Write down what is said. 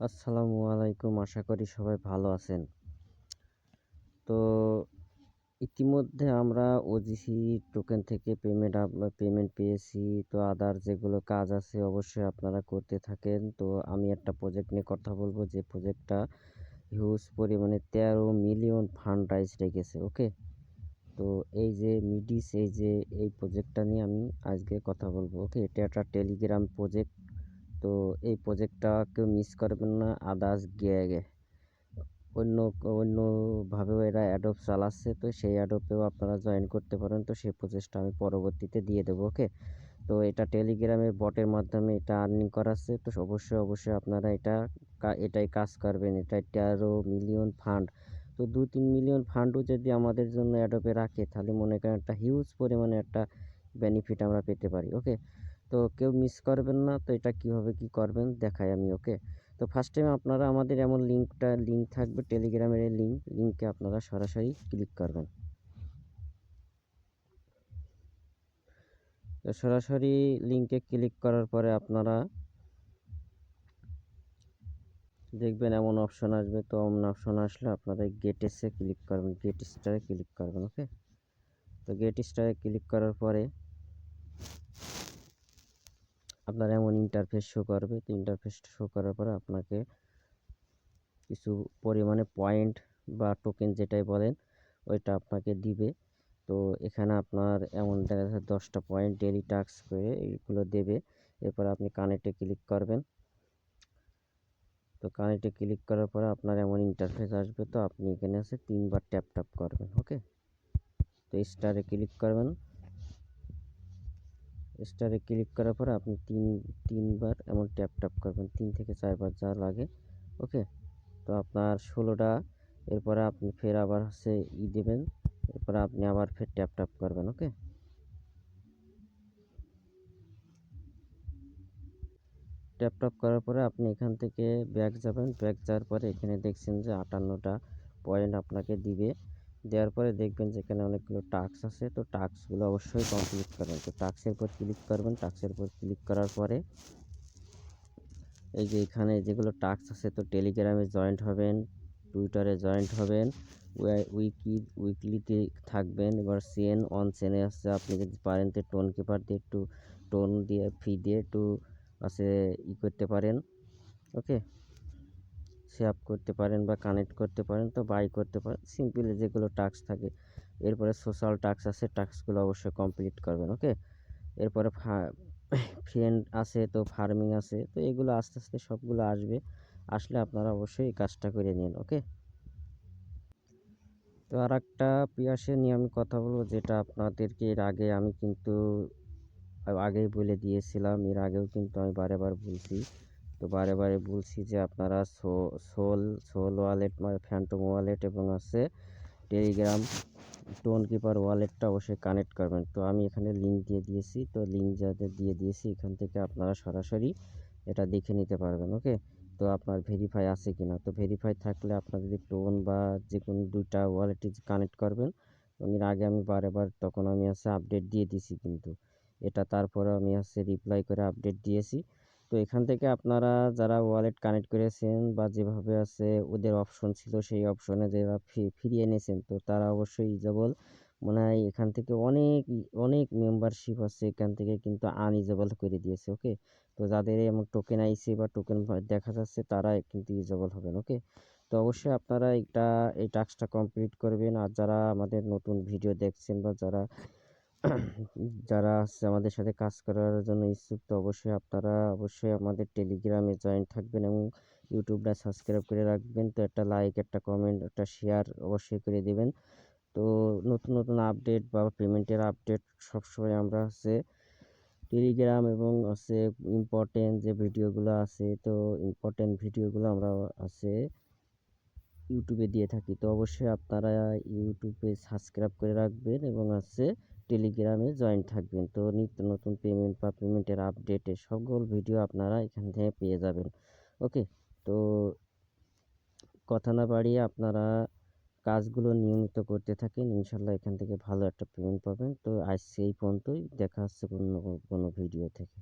আসসালামু আলাইকুম। আশা করি সবাই ভালো আছেন। তো ইতিমধ্যে আমরা ওজিসি টোকেন থেকে পেমেন্ট পেমেন্ট পেয়েছি। তো আদার যেগুলো কাজ আছে অবশ্যই আপনারা করতে থাকেন। তো আমি একটা প্রজেক্ট নিয়ে কথা বলব। যে প্রজেক্টটা হিউজ পরিমাণে তেরো মিলিয়ন ফান্ড রাইজ রেখেছে ওকে তো এই যে মিডিস এই যে এই প্রজেক্টটা নিয়ে আমি আজকে কথা বলব ওকে এটা একটা টেলিগ্রাম প্রজেক্ট তো এই প্রজেক্টটা কেউ মিস করবেন না আদার্স গিয়ে গে অন্য, অন্যভাবেও এরা অ্যাডোপ চালাচ্ছে, তো সেই অ্যাডোপেও আপনারা জয়েন করতে পারেন। তো সেই প্রচেষ্টা আমি পরবর্তীতে দিয়ে দেবো ওকে তো এটা টেলিগ্রামের বটের মাধ্যমে এটা আর্নিং করাচ্ছে, তো অবশ্যই অবশ্যই আপনারা এটা এটাই কাজ করবেন। এটা তেরো মিলিয়ন ফান্ড তো দু তিন মিলিয়ন ফান্ডও যদি আমাদের জন্য অ্যাডোপে রাখে তাহলে মনে করেন একটা হিউজ পরিমাণে একটা বেনিফিট আমরা পেতে পারি ওকে তো কেউ মিস করবেন না। তো এটা কীভাবে কি করবেন দেখাই আমি ওকে তো ফার্স্ট টাইম আপনারা আমাদের এমন লিঙ্কটা লিঙ্ক থাকবে টেলিগ্রামের লিঙ্ক লিঙ্কে আপনারা সরাসরি ক্লিক করবেন। তো সরাসরি লিঙ্কে ক্লিক করার পরে আপনারা দেখবেন এমন অপশন আসবে। তো এমন অপশন আসলে আপনারা গেট এসে ক্লিক করবেন গেট স্টারে ক্লিক করবেন ওকে তো গেট স্টারে ক্লিক করার পরে আপনার এমন ইন্টারফেস শো করবে। তো ইন্টারফেস শো করার পরে আপনাকে কিছু পরিমাণে পয়েন্ট বা টোকেন যেটাই বলেন, ওইটা আপনাকে দিবে। তো এখানে আপনার এমন দেখা যাচ্ছে দশটা পয়েন্ট ডেলি টাস্ক করে এইগুলো দেবে। এরপর আপনি কানেক্টে ক্লিক করবেন। তো কানেক্টে ক্লিক করার পরে আপনার এমন ইন্টারফেস আসবে। তো আপনি এখানে আছে তিনবার ট্যাপ ট্যাপ করবেন ওকে তো স্টারে ক্লিক করবেন। স্টারে ক্লিক করার পর আপনি তিন, তিনবার এমন ট্যাপ ট্যাপ করবেন। তিন থেকে চারবার যা লাগে ওকে তো আপনার ষোলোটা, এরপরে আপনি ফের আবার হচ্ছে ই দেবেন, এরপরে আপনি আবার ফের ট্যাপ ট্যাপ করবেন ওকে ট্যাপ ট্যাপ করার পরে আপনি এখান থেকে ব্যাক যাবেন। ব্যাক যাওয়ার পরে এখানে দেখছেন যে আটান্নটা পয়েন্ট আপনাকে দিবে। দেওয়ার পরে দেখবেন যে এখানে অনেকগুলো টাস্ক আছে। তো টাস্কগুলো অবশ্যই কমপ্লিট করবেন। তো টাস্কের উপর ক্লিক করবেন। টাস্কের উপর ক্লিক করার পরে এই যে এখানে যেগুলো টাস্ক আছে, তো টেলিগ্রামে জয়েন্ট হবেন, টুইটারে জয়েন্ট হবেন উইকি, উইকলিতে থাকবেন। এবার সেন, অন সেনে আসছে আপনি যদি পারেন তো টোন কিপার দিয়ে একটু টোন দিয়ে, ফি দিয়ে একটু আছে ই করতে পারেন। ওকে? সেভ করতে পারেন বা কানেক্ট করতে পারেন, তো বাই করতে পারেন। সিম্পলি যেগুলো টাস্ক থাকে, এরপরে সোশ্যাল টাস্ক আছে টাস্কগুলো অবশ্যই কমপ্লিট করবেন ওকে এরপরে ফ্রেন্ড আছে, তো ফার্মিং আছে, তো এগুলো আস্তে আস্তে সবগুলো আসবে। আসলে আপনারা অবশ্যই এই কাজটা করে নিন ওকে তো আর একটা পিয়াসে নিয়ে আমি কথা বলব, যেটা আপনাদেরকে এর আগে আমি কিন্তু আগেই বলে দিয়েছিলাম, এর আগেও কিন্তু আমি বারে বার বলছি। তো বারে বারে বলছি যে আপনারা সোল সোল ওয়ালেট মানে ফ্যান্টম ওয়ালেট এবং আছে টেলিগ্রাম টোন কিপার ওয়ালেটটা অবশ্যই কানেক্ট করবেন। তো আমি এখানে লিঙ্ক দিয়ে দিয়েছি। তো লিঙ্ক যাদের দিয়ে দিয়েছি, এখান থেকে আপনারা সরাসরি এটা দেখে নিতে পারবেন ওকে তো আপনার ভেরিফাই আছে কি না তো ভেরিফাই থাকলে আপনার যদি টোন বা যে কোনো দুইটা ওয়ালেটে কানেক্ট করবেন। এর আগে আমি বারে বার তখন আমি আছে আপডেট দিয়ে দিছি কিন্তু। এটা তারপরে আমি আছে রিপ্লাই করে আপডেট দিয়েছি। তো এখান থেকে আপনারা যারা ওয়ালেট কানেক্ট করেছেন বা যেভাবে আছে ওদের অপশন ছিল সেই অপশনে যারা ফিরিয়ে এনেছেন তো তারা অবশ্যই ইজেবল মনে হয় এখান থেকে অনেক অনেক মেম্বারশিপ আছে এখান থেকে কিন্তু আনইজেবল করে দিয়েছে ওকে তো যাদের এমন টোকেন আইসি বা টোকেন দেখা যাচ্ছে তারা কিন্তু ইজেবল হবেন ওকে তো অবশ্যই আপনারা এটা, এই টাস্কটা কমপ্লিট করবেন। আর যারা আমাদের নতুন ভিডিও দেখছেন বা যারা যারা আছে আমাদের সাথে কাজ করার জন্য ইচ্ছুক, তো অবশ্যই আপনারা অবশ্যই আমাদের টেলিগ্রামে জয়েন থাকবেন এবং ইউটিউবটা সাবস্ক্রাইব করে রাখবেন। তো একটা লাইক একটা কমেন্ট একটা শেয়ার অবশ্যই করে দেবেন। তো নতুন নতুন আপডেট বা পেমেন্টের আপডেট সবসময় আমরা হচ্ছে টেলিগ্রাম এবং হচ্ছে ইম্পর্টেন্ট যে ভিডিওগুলো আছে, তো ইম্পর্টেন্ট ভিডিওগুলো আমরা আছে ইউটিউবে দিয়ে থাকি। তো অবশ্যই আপনারা ইউটিউবে সাবস্ক্রাইব করে রাখবেন এবং আছে টেলিগ্রামে জয়েন থাকবেন। তো নিত্য নতুন পেমেন্ট বা পেমেন্টের আপডেটের সকল ভিডিও আপনারা এখান থেকে পেয়ে যাবেন। ওকে তো কথা না বাড়িয়ে আপনারা কাজগুলো নিয়মিত করতে থাকেন, ইনশাল্লাহ এখান থেকে ভালো একটা পেমেন্ট পাবেন। তো আজ এই পর্যন্তই, দেখা হচ্ছে অন্য কোনো ভিডিও থেকে।